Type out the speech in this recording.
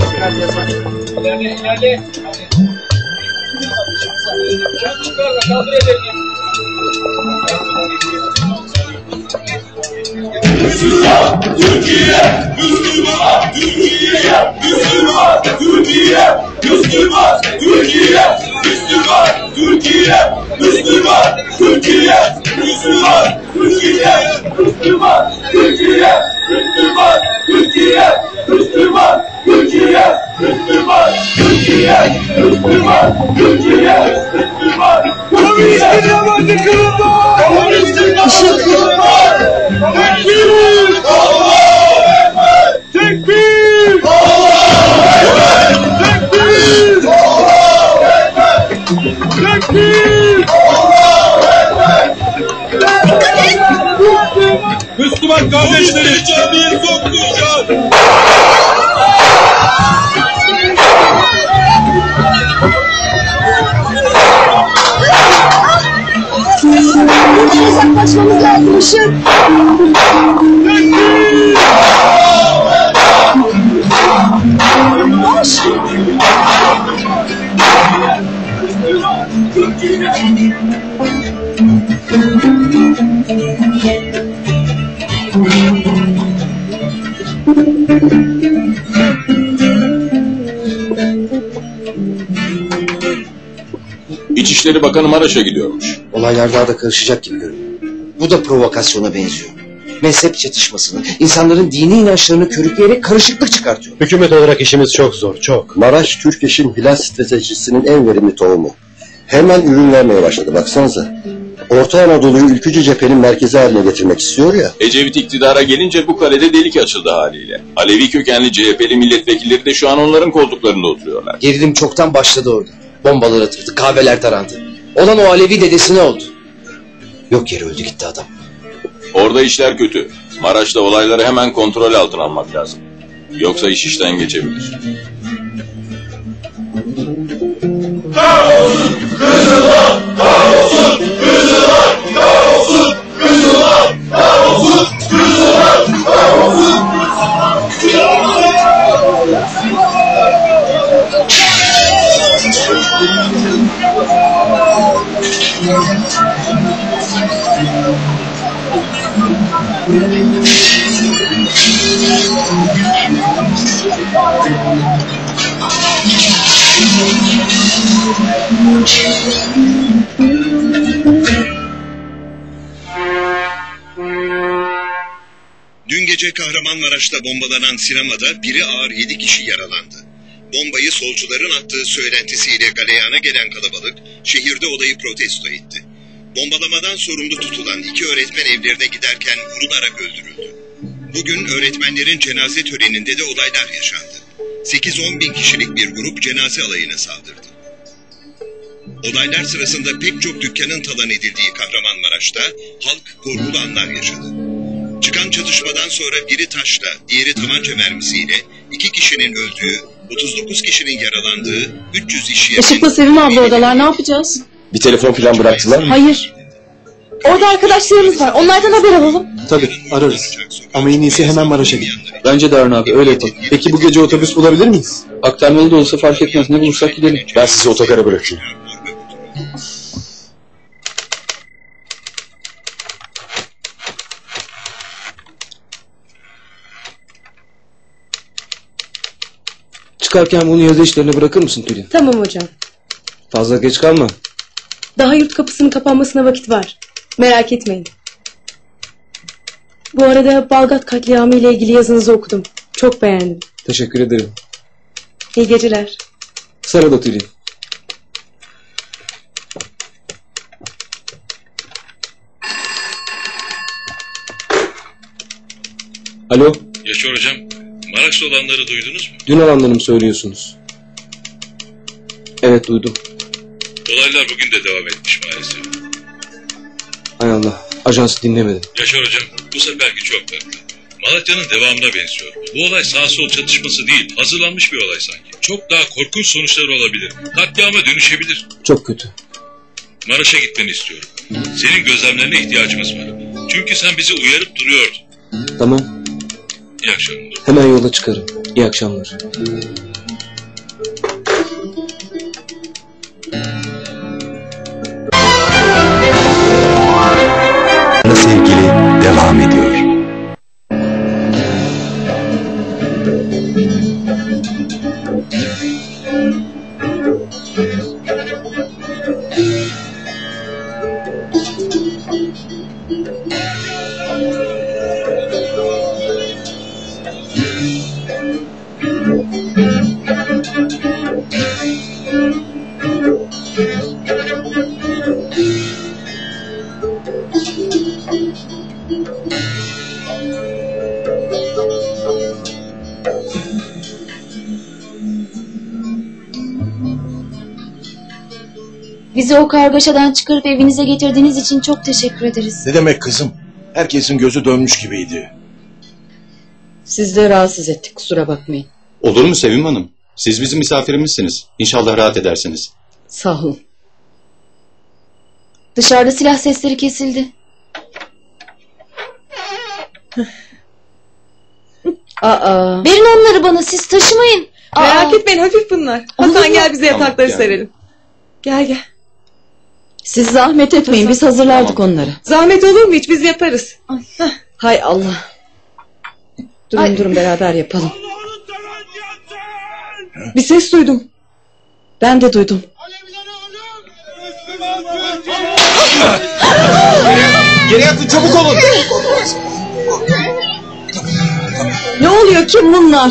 Gracias, Dale, dale. Müslüman Türkiye, Müslüman Türkiye, Müslüman Türkiye, Müslüman Türkiye, Müslüman Türkiye, Müslüman Türkiye, Müslüman Türkiye, Müslüman Türkiye. Müslüman Türkiye, Müslüman Türkiye. Komünistin kırılmaz! Komünistin kırılmaz! Tekbir! Allahu Ekber! Tekbir! Allahu Ekber! Tekbir! Allahu Ekber! Tekbir! Allahu Ekber! Müslüman kardeşleri camiye sokmayacağız! Lazım Işık. Koş. İçişleri Bakanı Maraş'a gidiyormuş. Olaylar daha da karışacak gibi görünüyor. Bu da provokasyona benziyor. Mezhep çatışmasını, insanların dini inançlarını körükleyerek karışıklık çıkartıyor. Hükümet olarak işimiz çok zor, çok. Maraş Türk İş'in hilal stratejisinin en verimli tohumu. Hemen ürün vermeye başladı baksanıza. Orta Anadolu'yu ülkücü cephenin merkezi haline getirmek istiyor ya. Ecevit iktidara gelince bu kalede delik açıldı haliyle. Alevi kökenli CHP'li milletvekilleri de şu an onların koltuklarında oturuyorlar. Gerilim çoktan başladı orada. Bombalar atıldı, kahveler tarandı. Olan o Alevi dedesi ne oldu? Yok yere öldü gitti adam. Orada işler kötü. Maraş'ta olayları hemen kontrol altına almak lazım. Yoksa iş işten geçebilir. Dün gece Kahramanmaraş'ta bombalanan sinemada biri ağır 7 kişi yaralandı. Bombayı solcuların attığı söylentisiyle galeyana gelen kalabalık şehirde olayı protesto etti. Bombalamadan sorumlu tutulan iki öğretmen evlerine giderken vurularak öldürüldü. Bugün öğretmenlerin cenaze töreninde de olaylar yaşandı. 8-10 bin kişilik bir grup cenaze alayına saldırdı. Olaylar sırasında pek çok dükkanın talan edildiği Kahramanmaraş'ta halk korkulu anlar yaşadı. Çıkan çatışmadan sonra biri taşla, diğeri tabanca mermisiyle iki kişinin öldüğü, 39 kişinin yaralandığı, 300 iş yerinin... Işıkla Sevim abla oradalar ne yapacağız? Bir telefon falan bıraktılar mı? Hayır. Orada arkadaşlarımız var. Onlardan haber alalım. Tabii, ararız. Ama en iyisi hemen Maraş'a gidin. Bence de Harun abi, öyle yapalım. Peki bu gece otobüs bulabilir miyiz? Aktarmalı da olsa fark etmez. Ne bulursak gidelim. Ben sizi otogara bırakayım. Çıkarken bunu yazı işlerine bırakır mısın Tülin? Tamam hocam. Fazla geç kalma. Daha yurt kapısının kapanmasına vakit var. Merak etmeyin. Bu arada Balgat katliamı ile ilgili yazınızı okudum. Çok beğendim. Teşekkür ederim. İyi geceler. Sana da Tülin. Alo, Yaşar hocam, Maraş'ta olanları duydunuz mu? dün olanları mı söylüyorsunuz? Evet duydum. Olaylar bugün de devam etmiş maalesef. Hay Allah, ajansı dinlemedim. Yaşar hocam, bu seferki çok farklı. Malatya'nın devamına benziyor. Bu olay sağ sol çatışması değil, hazırlanmış bir olay sanki. Çok daha korkunç sonuçlar olabilir. Katliama dönüşebilir. Çok kötü. Maraş'a gitmeni istiyorum. Senin gözlemlerine ihtiyacımız var. Çünkü sen bizi uyarıp duruyordun. Tamam, İyi akşamlar. hemen yola çıkarım. İyi akşamlar. Bizi o kargaşadan çıkarıp evinize getirdiğiniz için çok teşekkür ederiz. Ne demek kızım? Herkesin gözü dönmüş gibiydi. Siz de rahatsız ettik kusura bakmayın. Olur mu Sevim Hanım? Siz bizim misafirimizsiniz. İnşallah rahat edersiniz. Sağ olun. Dışarıda silah sesleri kesildi. Aa, Verin onları bana siz taşımayın. Aa, Merak etmeyin hafif bunlar. Hasan gel bize Tamam, yatakları gel. serelim. Gel gel. Siz zahmet etmeyin biz hazırlardık onları. Zahmet olur mu hiç biz yaparız. Hay Allah. Durun Ay. durun beraber yapalım. Bir ses duydum. Ben de duydum. Geri yatın çabuk olun. Ne oluyor kim bunlar?